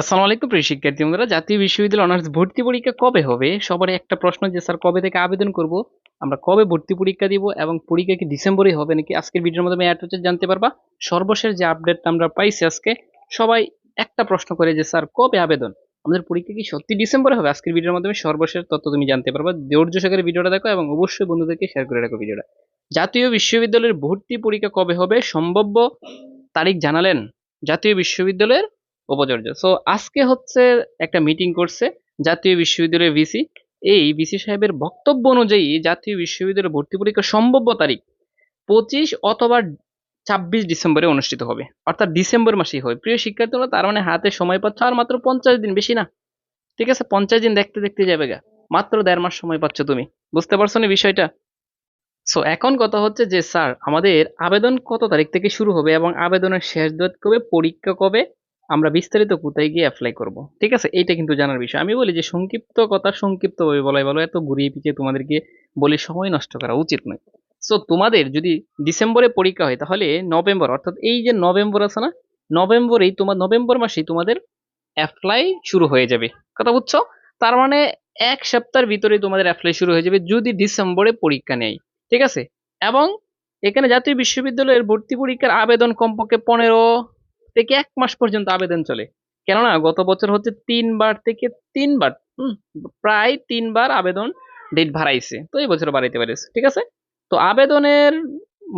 আসসালামু আলাইকুম প্রিয় শিক্ষার্থী বন্ধুরা, জাতীয় বিশ্ববিদ্যালয় অনার্স ভর্তি পরীক্ষা কবে হবে? সবার একটা প্রশ্ন যে স্যার কবে থেকে আবেদন করব? আমরা কবে ভর্তি পরীক্ষা দিব এবং পরীক্ষা কি ডিসেম্বরে হবে নাকি আজকের ভিডিওর মাধ্যমে অ্যাড হচ্ছে জানতে পারবা? সর্বশেষ যে আপডেট আমরা পাইছি আজকে, সবাই একটা প্রশ্ন করে যে স্যার কবে আবেদন? আমাদের পরীক্ষা কি সত্যি ডিসেম্বরে হবে? আজকের ভিডিওর মাধ্যমে সর্বশেষ তথ্য তুমি জানতে পারবা। ধৈর্য সহকারে ভিডিওটা দেখো এবং অবশ্যই বন্ধুদেরকে শেয়ার করে রাখো ভিডিওটা। জাতীয় বিশ্ববিদ্যালয়ের ভর্তি পরীক্ষা কবে হবে? সম্ভাব্য তারিখ জানালেন জাতীয় বিশ্ববিদ্যালয়ের উপাচার্য। সো আজকে হচ্ছে একটা মিটিং করছে জাতীয় বিশ্ববিদ্যালয়ের ভিসি এই ভিসি সাহেবের বক্তব্য অনুযায়ী জাতীয় বিশ্ববিদ্যালয়ের ভর্তি পরীক্ষা সম্ভাব্য তারিখ পঁচিশ অথবা ছাব্বিশ ডিসেম্বরে অনুষ্ঠিত হবে। অর্থাৎ ডিসেম্বর মাসেই হবে। প্রিয় শিক্ষার্থীরা, তার মানে হাতে সময় পাচ্ছ আর মাত্র পঞ্চাশ দিন, বেশি না। ঠিক আছে, পঞ্চাশ দিন দেখতে দেখতে যাবে গা। মাত্র দেড় মাস সময় পাচ্ছ তুমি। বুঝতে পারছ না বিষয়টা? সো এখন কথা হচ্ছে যে, স্যার, আমাদের আবেদন কত তারিখ থেকে শুরু হবে এবং আবেদনের শেষ ডেট কবে, পরীক্ষা কবে আমরা বিস্তারিত কোথায় গিয়ে অ্যাপ্লাই করব। ঠিক আছে? এইটা কিন্তু জানার বিষয়। আমি বলি যে সংক্ষিপ্ত কথা সংক্ষিপ্তভাবে বলাই ভালো, এত ঘুরিয়ে পিছিয়ে তোমাদেরকে বলে সময় নষ্ট করা উচিত নয়। সো তোমাদের যদি ডিসেম্বরে পরীক্ষা হয়, তাহলে নভেম্বর, অর্থাৎ এই যে নভেম্বর আছে না, নভেম্বরেই তোমার, নভেম্বর মাসেই তোমাদের অ্যাপ্লাই শুরু হয়ে যাবে। কথা বুঝছ? তার মানে এক সপ্তাহের ভিতরেই তোমাদের অ্যাপ্লাই শুরু হয়ে যাবে যদি ডিসেম্বরে পরীক্ষা নেয়। ঠিক আছে? এবং এখানে জাতীয় বিশ্ববিদ্যালয়ের ভর্তি পরীক্ষার আবেদন কমপক্ষে পনেরো থেকে এক মাস পর্যন্ত আবেদন চলে। কেননা গত বছর হচ্ছে তিনবার থেকে তিনবার প্রায় তিনবার আবেদন ডেট বাড়াইছে। তো এই বছর বাড়াইতে পারিস ঠিক আছে? তো আবেদনের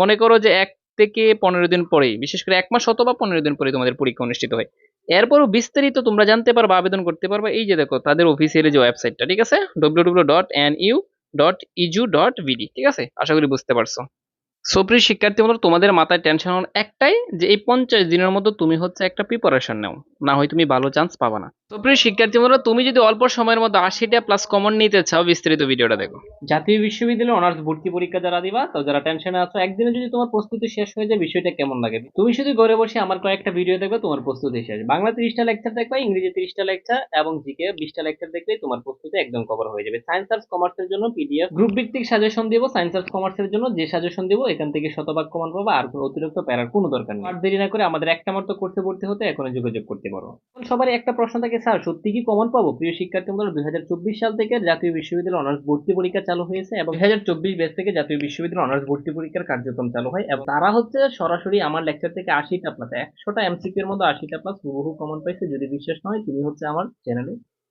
মনে করো যে এক থেকে পনেরো দিন পরেই, বিশেষ করে এক মাস অথবা পনেরো দিন পরে তোমাদের পরীক্ষা অনুষ্ঠিত হয়। এরপরও বিস্তারিত তোমরা জানতে পারবা, আবেদন করতে পারবা, এই যে দেখো, তাদের অফিসিয়ালি যে ওয়েবসাইটটা ঠিক আছে? W W dot N U dot edu dot BD ঠিক আছে? আশা করি বুঝতে পারছ। সুপ্রিয় শিক্ষার্থী বন্ধুরা, তোমাদের মাথায় টেনশন একটাই যে এই পঞ্চাশ দিনের মধ্যে তুমি হচ্ছে একটা প্রিপারেশন নাও। না হয় তুমি ভালো চান্স পাবা না। সুপ্রিয় শিক্ষার্থী বন্ধুরা, তুমি যদি অল্প সময়ের মধ্যে আশিটা প্লাস কমন নিতে চাও, বিস্তারিত ভিডিওটা দেখো। জাতীয় বিশ্ববিদ্যালয়ে অনার্স ভর্তি পরীক্ষা যারা দিবা, তো যারা টেনশনে আছো, একদিনে যদি তোমার প্রস্তুতি শেষ হয়ে যায়, বিষয়টা কেমন লাগে? তুমি শুধু ঘরে বসে আমার কয়েকটা ভিডিও দেখবে, তোমার প্রস্তুতি শেষ। বাংলা তিরিশটা লেকচার দেখবে, ইংরেজি তিরিশটা লেকচার এবং জিকে বিশটা লেকচার দেখবে তোমার প্রস্তুতি একদম কভার হয়ে যাবে। সায়েন্স আর্টস কমার্সের জন্য পিডিএফ গ্রুপ ভিত্তিক সাজেশন দিব সায়েন্স আর্টস কমার্সের জন্য যে সাজেশন দিব এখান থেকে শতভাগ কমন পাবা, আর কোনো অতিরিক্ত প্যারার কোনো দরকার নেই। আর দেরি না করে আমাদের একটা মাত্র কোর্সে ভর্তি হতে এখনও যোগাযোগ করতে পারো। সবারই একটা প্রশ্ন থাকে, স্যার, সত্যি কি কমন পাবো? প্রিয় শিক্ষার্থী বন্ধুরা, দুই হাজার চব্বিশ সাল থেকে জাতীয় বিশ্ববিদ্যালয় অনার্স ভর্তি পরীক্ষা চালু হয়েছে এবং দুই হাজার চব্বিশ ব্যাচ থেকে জাতীয় বিশ্ববিদ্যালয় অনার্স ভর্তি পরীক্ষার কার্যক্রম চালু হয় এবং তারা হচ্ছে সরাসরি আমার লেকচার থেকে আশিটা প্লাস একশোটা এমসিকিউ এর মধ্যে আশিটা প্লাস হুবহু কমন পাইছে। যদি বিশ্বাস না হয়, তুমি হচ্ছে আমার চ্যানেলে